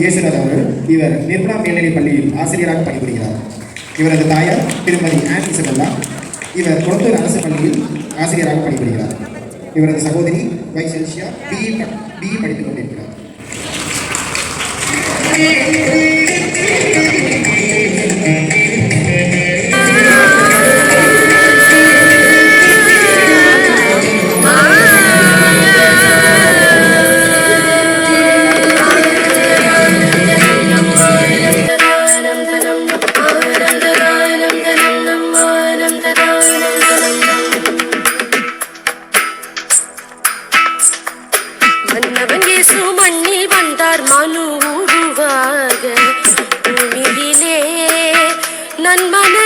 இயேசுநாத் அவர்கள். இவர் நிர்மலா மேல்நிலைப் பள்ளியில் ஆசிரியராக பணிபுரிகிறார். இவரது தாயார் திருமதி ஆன் இசபெல்லா இவர் குளத்தூர் அரசு பள்ளியில் ஆசிரியராக பணிபுரிகிறார். இவரது சகோதரி வைசல்ஷியா பிஇ பிஇ படித்துக் கொண்டிருக்கிறார்.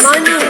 money.